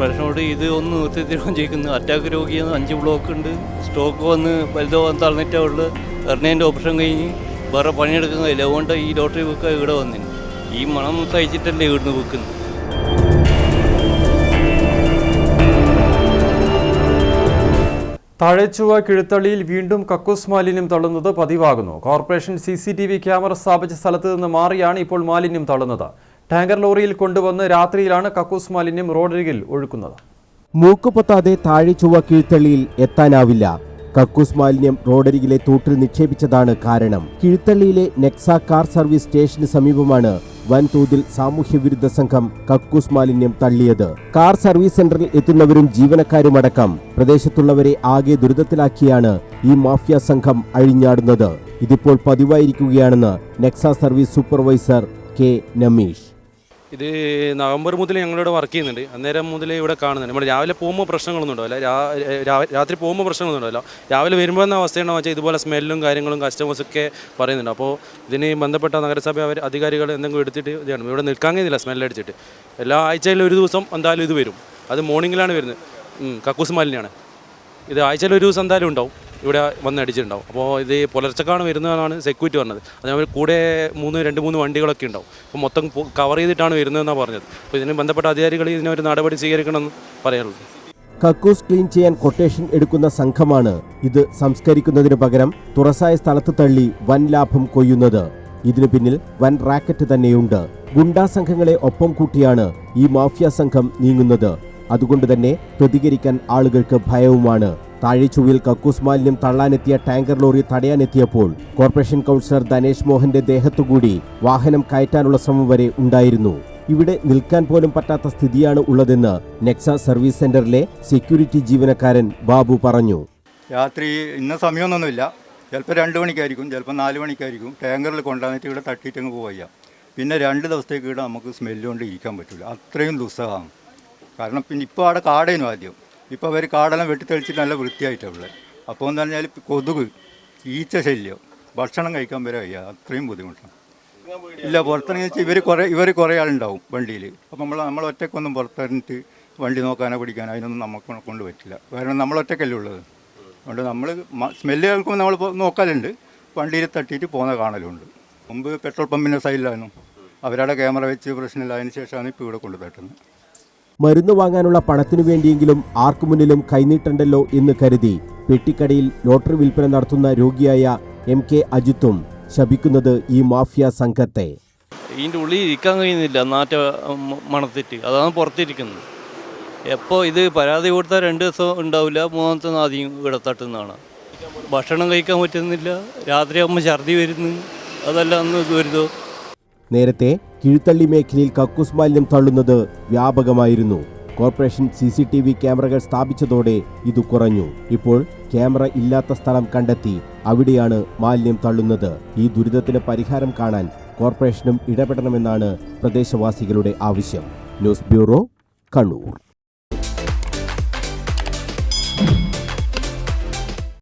കോർപ്പറേഷനോട് ഇത് ഒന്ന് നിർത്തിത്തരുകയും ചെയ്യുന്നു അറ്റാക്ക് രോഗിയെന്ന് അഞ്ച് ബ്ലോക്ക് ഉണ്ട്. സ്റ്റോക്ക് വന്ന് വലുതോ വന്ന് തളഞ്ഞിട്ടേ ഉള്ളു. എറിഞ്ഞതിന്റെ ഓപ്ഷൻ കഴിഞ്ഞ് വേറെ പണിയെടുക്കാൻ അതുകൊണ്ട് ഈ ലോട്ടറി വെക്കുക ഇവിടെ വന്നിന്. ഈ മണം സഹിച്ചിട്ടല്ലേ ഇവിടുന്ന് വിൽക്കുന്നത് താഴെച്ചുവ കിഴുത്തള്ളിയിൽ വീണ്ടും കക്കൂസ് മാലിന്യം തള്ളുന്നത് പതിവാകുന്നു. കോർപ്പറേഷൻ സി ക്യാമറ സ്ഥാപിച്ച സ്ഥലത്ത് നിന്ന് മാറിയാണ് ഇപ്പോൾ മാലിന്യം തള്ളുന്നത്. ടാങ്കർ ലോറിയിൽ കൊണ്ടുവന്ന് രാത്രിയിലാണ് കക്കൂസ് മാലിന്യം റോഡരികിൽ ഒഴുക്കുന്നത്. മൂക്കുപൊത്താതെ താഴെ ചൊവ്വ കീഴ്ത്തള്ളിയിൽ എത്താനാവില്ല. കക്കൂസ് മാലിന്യം റോഡരികിലെ തൂട്ടിൽ നിക്ഷേപിച്ചതാണ് കാരണം. കീഴ്ത്തള്ളിയിലെ നെക്സ കാർ സർവീസ് സ്റ്റേഷന് സമീപമാണ് വൻതോതിൽ സാമൂഹ്യവിരുദ്ധ സംഘം കക്കൂസ് മാലിന്യം തള്ളിയത്. കാർ സർവീസ് സെന്ററിൽ എത്തുന്നവരും ജീവനക്കാരുമടക്കം പ്രദേശത്തുള്ളവരെ ആകെ ദുരിതത്തിലാക്കിയാണ് ഈ മാഫിയ സംഘം അഴിഞ്ഞാടുന്നത്. ഇതിപ്പോൾ പതിവായിരിക്കുകയാണെന്ന് Nexa service supervisor K. Namish. ഇത് നവംബർ മുതൽ ഞങ്ങളിവിടെ വർക്ക് ചെയ്യുന്നുണ്ട്. അന്നേരം മുതൽ ഇവിടെ കാണുന്നുണ്ട്. നമ്മൾ രാവിലെ പോകുമ്പോൾ പ്രശ്നങ്ങളൊന്നും ഉണ്ടാവില്ല രാത്രി പോകുമ്പോൾ പ്രശ്നങ്ങളൊന്നും ഉണ്ടാവില്ല രാവിലെ വരുമ്പോൾ എന്ന അവസ്ഥയാണെന്ന് വെച്ചാൽ ഇതുപോലെ സ്മെല്ലും കാര്യങ്ങളും കസ്റ്റമേഴ്സൊക്കെ പറയുന്നുണ്ട്. അപ്പോൾ ഇതിന് ബന്ധപ്പെട്ട നഗരസഭ അവർ അധികാരികൾ എന്തെങ്കിലും എടുത്തിട്ട് ഇതാണ് ഇവിടെ നിൽക്കാൻ കഴിയുന്നില്ല സ്മെല്ലടിച്ചിട്ട് എല്ലാ ആഴ്ചയിലും ഒരു ദിവസം എന്തായാലും ഇത് വരും. അത് മോർണിംഗിലാണ് വരുന്നത്. കക്കൂസ് മാലിന്യാണ്. ഇത് ആഴ്ചയിൽ ഒരു ദിവസം എന്തായാലും ഉണ്ടാവും. ഇവിടെ വന്നടിച്ചിട്ടുണ്ടാവും. അപ്പോൾ ഇത് പുലർച്ചക്കാണ് വരുന്നതെന്നാണ് സെക്യൂരിറ്റി പറഞ്ഞത്. അതേപോലെ കൂടെ മൂന്ന് രണ്ട് മൂന്ന് വണ്ടികളൊക്കെ ഉണ്ടാവും. അപ്പോൾ മൊത്തം കവർ ചെയ്തിട്ടാണ് വരുന്നതെന്നാണ് പറഞ്ഞത്. അപ്പോൾ ഇതിന് ബന്ധപ്പെട്ട അധികാരികൾ ഇതിനൊരു നടപടി സ്വീകരിക്കണമെന്ന് പറയാനുള്ളത് കക്കൂസ് ക്ലീൻ ചെയ്യാൻ കൊട്ടേഷൻ എടുക്കുന്ന സംഘമാണ് ഇത് സംസ്കരിക്കുന്നതിന് പകരം തുറസായ സ്ഥലത്ത് തള്ളി വൻ ലാഭം കൊയ്യുന്നത്. ഇതിനു പിന്നിൽ വൻ റാക്കറ്റ് തന്നെയുണ്ട്. ഗുണ്ടാ സംഘങ്ങളെ ഒപ്പം കൂട്ടിയാണ് ഈ മാഫിയ സംഘം നീങ്ങുന്നത്. അതുകൊണ്ട് തന്നെ പ്രതികരിക്കാൻ ആളുകൾക്ക് ഭയവുമാണ്. താഴെച്ചുവയിൽ കക്കൂസ് മാലിന്യം തള്ളാനെത്തിയ ടാങ്കർ ലോറി തടയാനെത്തിയപ്പോൾ കോർപ്പറേഷൻ കൗൺസിലർ ധനേഷ് മോഹന്റെ ദേഹത്തുകൂടി വാഹനം കയറ്റാനുള്ള ശ്രമം വരെ ഉണ്ടായിരുന്നു. ഇവിടെ നിൽക്കാൻ പോലും പറ്റാത്ത സ്ഥിതിയാണ് ഉള്ളതെന്ന് നെക്സ സർവീസ് സെന്ററിലെ സെക്യൂരിറ്റി ജീവനക്കാരൻ ബാബു പറഞ്ഞു. രാത്രി ഇന്ന സമയമൊന്നുമില്ല. ചിലപ്പോൾ രണ്ട് മണിക്കായിരിക്കും ചിലപ്പോൾ നാല് മണിക്കായിരിക്കും. ടാങ്കറിൽ കൊണ്ടുവന്നിട്ട് ഇവിടെ തട്ടിയിട്ട് അങ്ങ് പോവുക പിന്നെ രണ്ട് ദിവസത്തേക്ക് ഇവിടെ നമുക്ക് സ്മെല്ലുകൊണ്ട് ഇരിക്കാൻ പറ്റില്ല അത്രയും ദുസ്സഹമാണ് കാരണം പിന്നെ ഇപ്പോൾ അവിടെ കാടേനും ആദ്യം. ഇപ്പോൾ അവർ കാടെല്ലാം വെട്ടിത്തെളിച്ചിട്ട് നല്ല വൃത്തിയായിട്ടുള്ളത് അപ്പോൾ എന്ന് പറഞ്ഞാൽ കൊതുക് ഈച്ച ശല്യം ഭക്ഷണം കഴിക്കാൻ വരെ വയ്യ. അത്രയും ബുദ്ധിമുട്ടാണ് ഇല്ല പുറത്തിറങ്ങി വെച്ചാൽ ഇവർ കുറേ ഇവർ കുറേ ആളുണ്ടാവും വണ്ടിയിൽ അപ്പോൾ നമ്മൾ നമ്മൾ ഒറ്റയ്ക്കൊന്നും പുറത്തിറങ്ങിയിട്ട് വണ്ടി നോക്കാനോ പിടിക്കാനോ അതിനൊന്നും നമുക്ക് കൊണ്ട് പറ്റില്ല. കാരണം നമ്മൾ ഉള്ളത്. അതുകൊണ്ട് നമ്മൾ സ്മെല്ല് കേൾക്കുമ്പോൾ നമ്മൾ നോക്കലുണ്ട്. വണ്ടിയിൽ തട്ടിയിട്ട് പോകുന്ന കാണലുണ്ട്. മുമ്പ് പെട്രോൾ പമ്പിന്റെ സൈഡിലായിരുന്നു അവരുടെ ക്യാമറ വെച്ച് പ്രശ്നമില്ല. അതിന് ശേഷമാണ് ഇപ്പോൾ ഇവിടെ കൊണ്ടു തട്ടുന്നത്. മരുന്ന് വാങ്ങാനുള്ള പണത്തിനു വേണ്ടിയെങ്കിലും ആർക്കു മുന്നിലും കൈനീട്ടണ്ടല്ലോ എന്ന് കരുതി പെട്ടിക്കടയിൽ ലോട്ടറി വിൽപ്പന നടത്തുന്ന രോഗിയായ എം കെ അജിത്തും ശപിക്കുന്നത് ഈ മാഫിയ സംഘത്തെ. ഇതിന്റെ ഉള്ളിൽ ഇരിക്കാൻ കഴിയുന്നില്ല നാറ്റ മണത്തിട്ട്. അതാണ് പുറത്തിരിക്കുന്നത്. എപ്പോൾ ഇത് പരാതി കൊടുത്താൽ രണ്ട് ദിവസം ഉണ്ടാവില്ല മൂന്നാമത്തെ ആദ്യം ഇവിടെ തട്ടുന്നതാണ്. ഭക്ഷണം കഴിക്കാൻ പറ്റുന്നില്ല രാത്രിയാകുമ്പോൾ ഛർദി വരുന്നു അതെല്ലാം അന്ന് ദുരിതം നേരത്തെ കീഴ്ത്തള്ളി മേഖലയിൽ കക്കൂസ് മാലിന്യം തള്ളുന്നത് വ്യാപകമായിരുന്നു. Corporation C C T V ക്യാമറകൾ സ്ഥാപിച്ചതോടെ ഇത് കുറഞ്ഞു. ഇപ്പോൾ ക്യാമറ ഇല്ലാത്ത സ്ഥലം കണ്ടെത്തി അവിടെയാണ് മാലിന്യം തള്ളുന്നത്. ഈ ദുരിതത്തിന് പരിഹാരം കാണാൻ കോർപ്പറേഷനും ഇടപെടണമെന്നാണ് പ്രദേശവാസികളുടെ ആവശ്യം. News bureau Kannur.